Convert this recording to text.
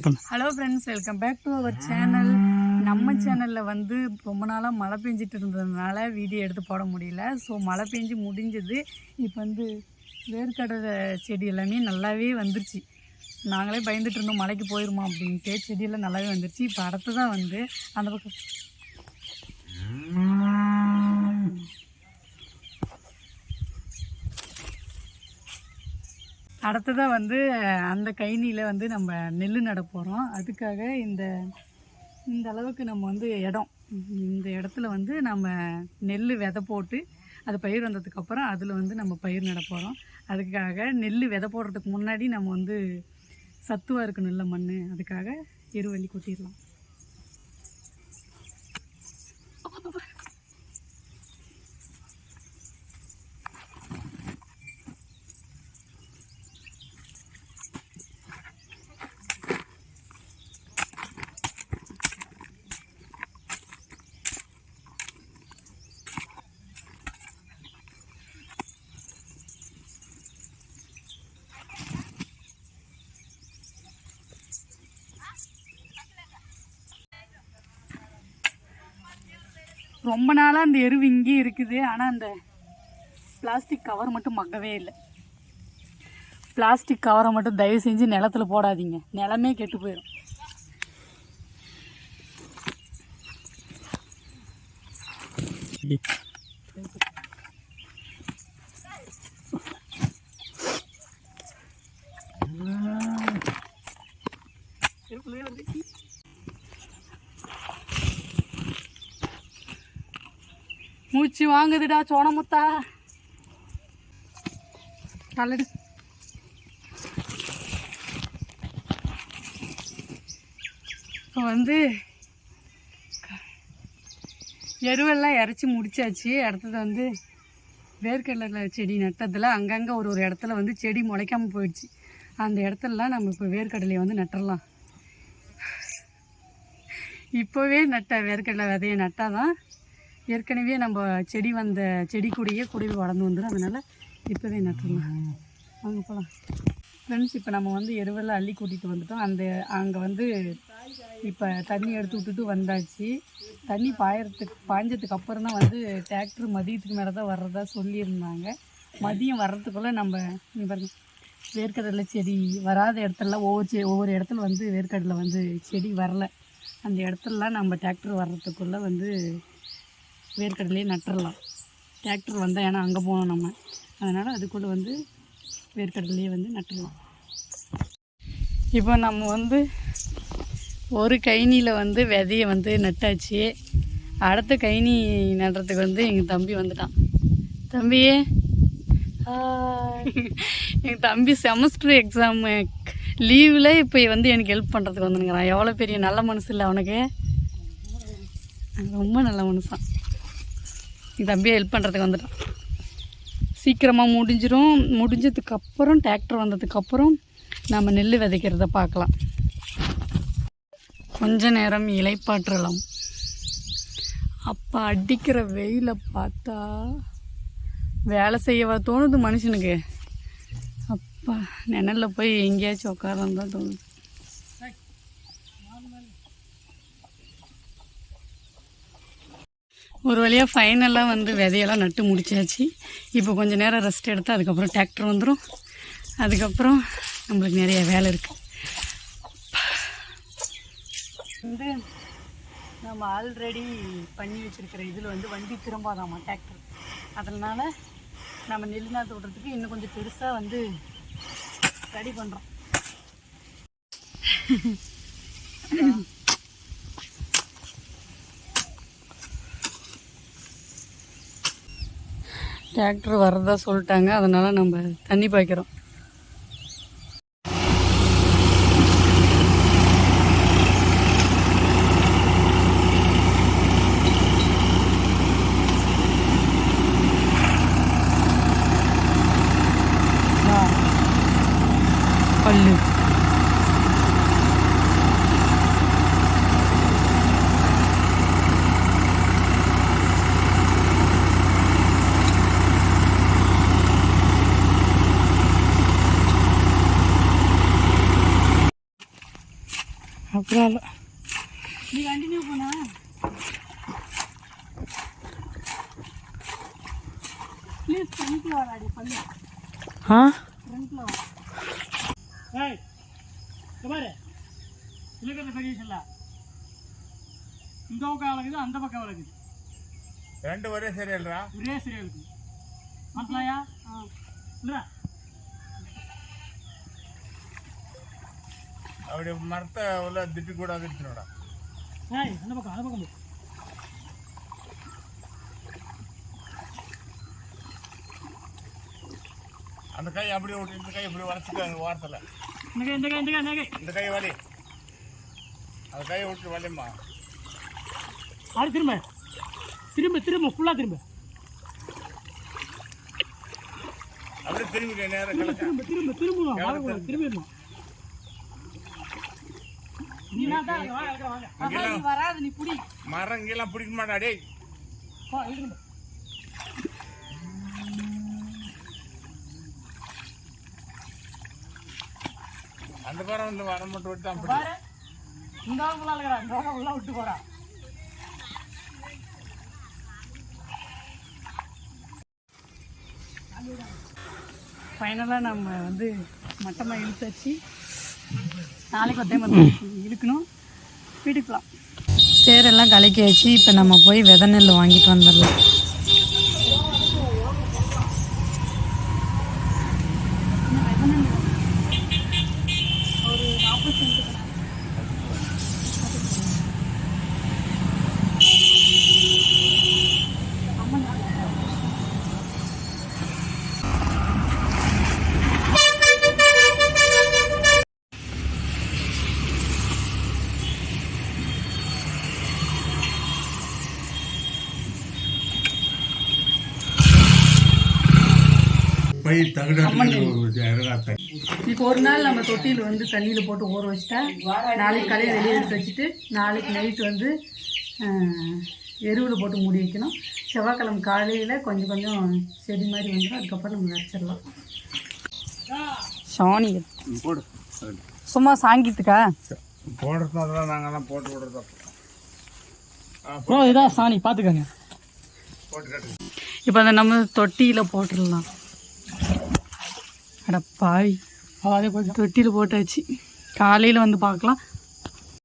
Hello friends welcome back to our channel நம்ம சேனலில் வந்து ரொம்ப நாளாக மழை பெஞ்சிட்டு இருந்ததுனால வீடியோ எடுத்து போட முடியல. ஸோ மழை பெஞ்சு முடிஞ்சது. இப்போ வந்து வேர்க்கடலை செடி எல்லாமே நல்லாவே வந்துருச்சு. நாங்களே பயந்துட்டு இருந்தோம் மழைக்கு போயிருமா அப்படின்ட்டு. செடியெல்லாம் நல்லாவே வந்துருச்சு. இப்போ அடுத்ததான் வந்து அந்த பக்கம். அடுத்ததாக வந்து அந்த கைனியில் வந்து நம்ம நெல் நட போகிறோம் அதுக்காக இந்த இந்த அளவுக்கு நம்ம வந்து இடம். இந்த இடத்துல வந்து நம்ம நெல் விதை போட்டு அது பயிர் வந்ததுக்கப்புறம் அதில் வந்து நம்ம பயிர் நட போகிறோம் அதுக்காக நெல் விதை போடுறதுக்கு முன்னாடி நம்ம வந்து சத்துவாக இருக்கணும் இல்லை மண் அதுக்காக எருவள்ளி கொட்டிடலாம். ரொம்ப நாளாக அந்த எருவு இங்கே இருக்குது. ஆனால் அந்த பிளாஸ்டிக் கவர் மட்டும் மக்கவே இல்லை. பிளாஸ்டிக் கவரை மட்டும் தயவு செஞ்சு நிலத்துல போடாதீங்க. நிலமே கெட்டு போயிடும் மூச்சு வாங்குதுடா சோனமுத்தா. தள்ளடு. இப்போ வந்து எருவெல்லாம் இறச்சி முடிச்சாச்சு. அடுத்தது வந்து வேர்க்கடலை செடி நட்டதில் அங்கங்கே ஒரு ஒரு இடத்துல வந்து செடி முளைக்காமல் போயிடுச்சு. அந்த இடத்துலலாம் நம்ம இப்போ வேர்க்கடலையை வந்து நட்டுறலாம். இப்போவே நட்ட வேர்க்கடலை விதையை நட்டால் தான் ஏற்கனவே நம்ம செடி வந்த செடி கூடயே குடில் வளர்ந்து வந்துடும் அதனால் இப்போவே நட்டுடலாம் அங்கே போகலாம் ஃப்ரெண்ட்ஸ் இப்போ நம்ம வந்து எருவெல்லாம் அள்ளி கூட்டிகிட்டு வந்துட்டோம். அந்த அங்கே வந்து இப்போ தண்ணி எடுத்து விட்டுட்டு வந்தாச்சு. தண்ணி பாயறதுக்கு பாய்ஞ்சதுக்கு அப்புறம் தான் வந்து டிராக்டர் மதியத்துக்கு மேலே தான் வர்றதா சொல்லியிருந்தாங்க. மதியம் வர்றதுக்குள்ளே நம்ம நீ பாருங்க வேர்க்கடலை செடி வராத இடத்துலலாம் ஒவ்வொரு செ ஒவ்வொரு இடத்துல வந்து வேர்க்கடலை வந்து செடி வரல. அந்த இடத்துலலாம் நம்ம டிராக்டர் வர்றதுக்குள்ளே வந்து வேர்க்கடலையே நட்டுறலாம். டிராக்டர் வந்தால் ஏன்னா அங்கே போகணும் நம்ம. அதனால் அதுக்குள்ளே வந்து வேர்க்கடலையே வந்து நட்டுடலாம் இப்போ நம்ம வந்து ஒரு கைனியில் வந்து விதையை வந்து நட்டாச்சு. அடுத்த கைனி நடுறதுக்கு வந்து எங்கள் தம்பி வந்துட்டான். தம்பியே எங்கள் தம்பி செமஸ்டர் எக்ஸாமு லீவில் இப்போ வந்து எனக்கு ஹெல்ப் பண்ணுறதுக்கு வந்துனுங்கிறான் எவ்வளோ பெரிய நல்ல மனசு இல்லை அவனுக்கு. ரொம்ப நல்ல மனுஷன் என் தம்பியை ஹெல்ப் பண்ணுறதுக்கு வந்துட்டான். சீக்கிரமாக முடிஞ்சிடும் முடிஞ்சதுக்கப்புறம் டிராக்டர் வந்ததுக்கப்புறம் நம்ம நெல் விதைக்கிறத பார்க்கலாம். கொஞ்ச நேரம் இலைப்பாற்றலாம் அப்போ அடிக்கிற வெயிலை பார்த்தா வேலை செய்யவா தோணுது மனுஷனுக்கு. அப்பா நிழலில் போய் எங்கேயாச்சும் உட்காரந்தான் தோணுது. ஒரு வழியாக ஃபைனலாக வந்து விதையெல்லாம் நட்டு முடிச்சாச்சு. இப்போ கொஞ்சம் நேரம் ரெஸ்ட் எடுத்து அதுக்கப்புறம் டிராக்டர் வந்துடும் அதுக்கப்புறம் நம்மளுக்கு நிறைய வேலை இருக்குது வந்து நம்ம ஆல்ரெடி பண்ணி வச்சுருக்கிற இதில் வந்து வண்டி திரும்பாதாம்மா டிராக்டர் அதனால் நம்ம நெல் நாற்று இன்னும் கொஞ்சம் பெருசாக வந்து ரெடி பண்ணுறோம் டிராக்டர் வரதா சொல்லிட்டாங்க. அதனால் நம்ம தண்ணி பாய்க்கிறோம். இல்லை நீ கண்டினியூ பண்ணா. ப்ளீஸ் ஃப்ரண்ட்டில் வராடி பண்ணு ஆ? ஃப்ரண்ட்டில் வா. ஏய் இங்க பாரு. இலக்கத்தை சொல்ல. இந்த பக்கம் வளர்க்குது அந்த பக்கம் வளர்க்குது ரெண்டு ஒரே சரியில்றா ஒரே சரியா இருக்கு மாத்தலாயா ஆ. இல்லை அப்படி மரத்தை உள்ள திட்டு கூட ஏய் அந்த பக்கம் அந்த பக்கம். அந்த கை அப்படியே விட்டு இந்த கை இப்படி வளைச்சிக்க அந்த ஓரத்தில் இந்த கை இந்த கை இந்த கை இந்த கை இந்த கை வலி அந்த கையை விட்டு வலிம்மா அது திரும்ப திரும்ப திரும்ப ஃபுல்லாக திரும்ப அப்படியே திரும்பி நேரம் கிடக்க திரும்ப திரும்ப திரும்பணும் வாழக்கூடாது திரும்பிடணும் நீ நான் தான் வாங்க வாங்க, வாங்க அதான் நீ வராது நீ புடி மரம் இங்கெல்லாம் பிடிக்க மாட்டா டேய். அந்த மரம் வந்து வர மட்டும் விட்டு தான் பிடி பாரு இந்த ஆள் ஃபுல்லாக இருக்கிறா இந்த ஆள் ஃபுல்லாக விட்டு போறா. ஃபைனலாக நம்ம வந்து மட்டமாக இழுத்தாச்சு. நாளைக்கு ஒரு டைம் வந்து இழுக்கணும். வீட்டுக்கு போகலாம் சேரெல்லாம் கலக்கியாச்சு இப்போ நம்ம போய் வித நெல் வாங்கிட்டு வந்துடலாம். பை தகுட இறங்காத்த இப்போ ஒரு நாள் நம்ம தொட்டியில் வந்து தண்ணியில் போட்டு ஊற வச்சுட்டா நாளைக்கு கலையை வெளியே எடுத்து வச்சுட்டு நாளைக்கு நைட்டு வந்து எருவில் போட்டு மூடி வைக்கணும். செவ்வாய்க்கிழமை காலையில் கொஞ்சம் கொஞ்சம் செடி மாதிரி வந்துடும். அதுக்கப்புறம் நம்ம வச்சிடலாம். சாணி போடு. சும்மா சாங்கித்துக்கா? போடுறதும் அதெல்லாம் போட்டு விடுறதா? ப்ரோ இதான் சாணி பார்த்துக்கங்க இப்போ அதை நம்ம தொட்டியில் போட்டுடலாம். அட பாவி. அதே கொஞ்சம். தொட்டியில் போட்டாச்சு. காலையில் வந்து பார்க்கலாம்.